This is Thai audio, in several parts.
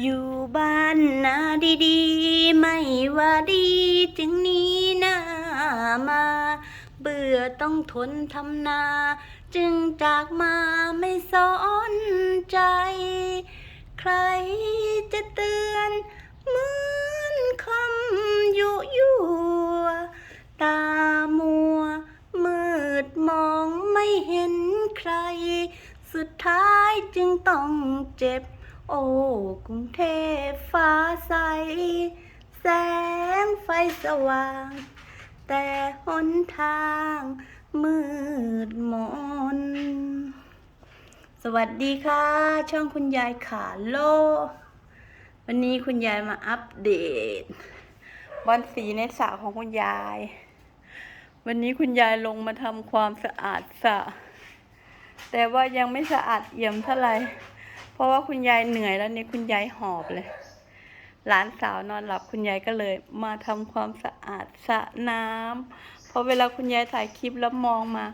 อยู่บ้านนาดีๆ ไม่ว่าดีจึงนี้หน้ามา เบื่อต้องทนทำนา จึงจากมาไม่สนใจ ใครจะเตือนเหมือนคำยุยัวตามัว มืดมองไม่เห็นใคร สุดท้ายจึงต้องเจ็บ โอ้กรุงเทพฟ้าใส แสงไฟสว่าง แต่หนทางมืดมน สวัสดีค่ะ ช่องคุณยายขาโล วันนี้คุณยายมาอัปเดตบอลสีในสระของคุณยาย วันนี้คุณยายลงมาทำความสะอาดสระแต่ว่ายังไม่สะอาดเอี่ยมเท่าไหร่ ราะว่าคุณยายเหนื่อยแล้วเนี่ยคุณยายหอบเลย หลานสาวนอนหลับคุณยายก็เลย มาทำความสะอาดสระน้ำเพราะเวลาคุณยายถ่ายคลิปแล้วมองมา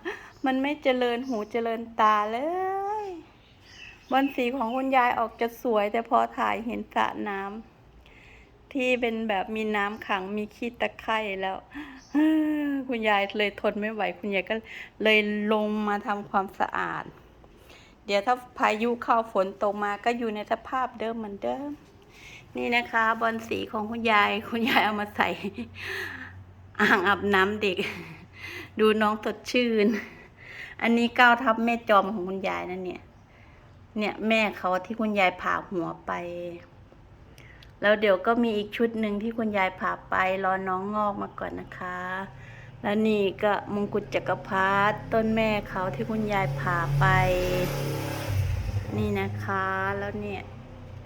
มันไม่เจริญหูเจริญตาเลยบอลสีของคุณยายออกจะสวย แต่พอถ่ายเห็นสระน้ำที่เป็นแบบมีน้ำขังมีขี้ตะไคร่แล้วคุณยายเลยทนไม่ไหว คุณยายก็เลยลงมาทำความสะอาด เดี๋ยวถ้าพายุเข้าฝนตกมาก็อยู่ในสภาพเดิมเหมือนเดิม นี่นะคะบอลสีของคุณยายคุณยายเอามาใส่ อ่างอาบน้ำเด็ก ดูน้องสดชื่น อันนี้ก้าวทับแม่จอมของคุณยายนั่นเนี่ย เนี่ยแม่เขาที่คุณยายผ่าหัวไป แล้วเดี๋ยวก็มีอีกชุดหนึ่งที่คุณยายผ่าไปรอน้องงอกมาก่อนนะคะ แล้วนี่ก็มงกุฎจักรพรรดิต้นแม่เขาที่คุณยายผ่าไป นี่นะคะแล้วเนี่ย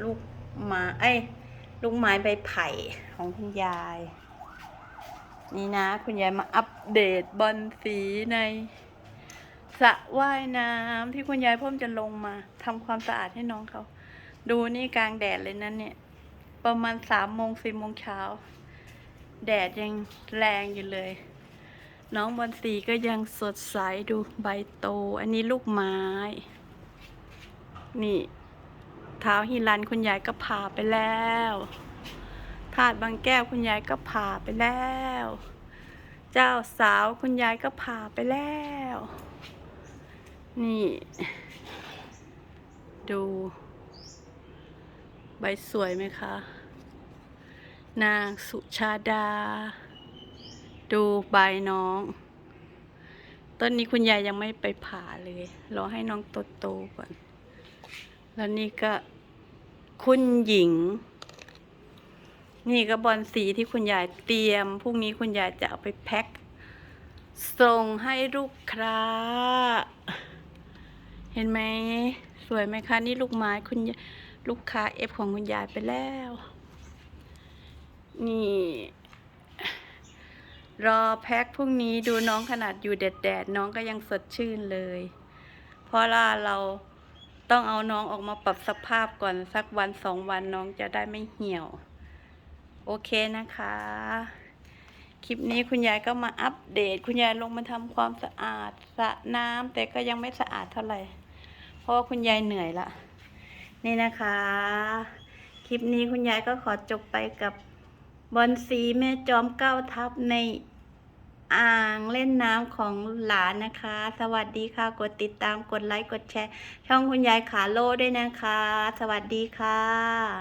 ลูกไม้เอ้ลูกไม้ใบไผ่ของคุณยาย นี่นะ คุณยายมาอัปเดตบอลสีในสระว่ายน้ำที่คุณยายเพิ่มจะลงมาทำความสะอาดให้น้องเขา ดูนี่กลางแดดเลยนะเนี่ย ประมาณสามโมงสี่โมงเช้า แดดยังแรงอยู่เลย น้องบอลสีก็ยังสดใสดูใบโต อันนี้ลูกไม้ นี่เท้าฮิรันคุณยายก็ผ่าไปแล้วถาดบางแก้วคุณยายก็ผ่าไปแล้ว เจ้าสาวคุณยายก็ผ่าไปแล้ว นี่ ดู ใบสวยไหมคะ นางสุชาดา ดูใบน้อง ต้นนี้คุณยายยังไม่ไปผ่าเลย รอให้น้องโตๆก่อน แล้วนี่ก็คุณหญิง นี่ก็บอลสีที่คุณยายเตรียม พรุ่งนี้คุณยายจะเอาไปแพ็คส่งให้ลูกค้า เห็นไหม สวยไหมคะ นี่ลูกไม้คุณลูกค้าเอฟของคุณยายไปแล้ว นี่ รอแพ็คพรุ่งนี้ดูน้องขนาดอยู่แดดๆน้องก็ยังสดชื่นเลย เพราะล่าเราต้องเอาน้องออกมาปรับสภาพก่อนสักวันสองวันน้องจะได้ไม่เหี่ยว โอเคนะคะ คลิปนี้คุณยายก็มาอัปเดต คุณยายลงมาทำความสะอาดสระน้ำแต่ก็ยังไม่สะอาดเท่าไหร่ เพราะว่าคุณยายเหนื่อยละนี่นะคะ คลิปนี้คุณยายก็ขอจบไปกับ บอลสีแม่จอมเก้าทับในอ่างเล่นน้ำของหลานนะคะ สวัสดีค่ะ กดติดตามกดไลค์กดแชร์ ช่องคุณยายขาโลด้วยนะคะ สวัสดีค่ะ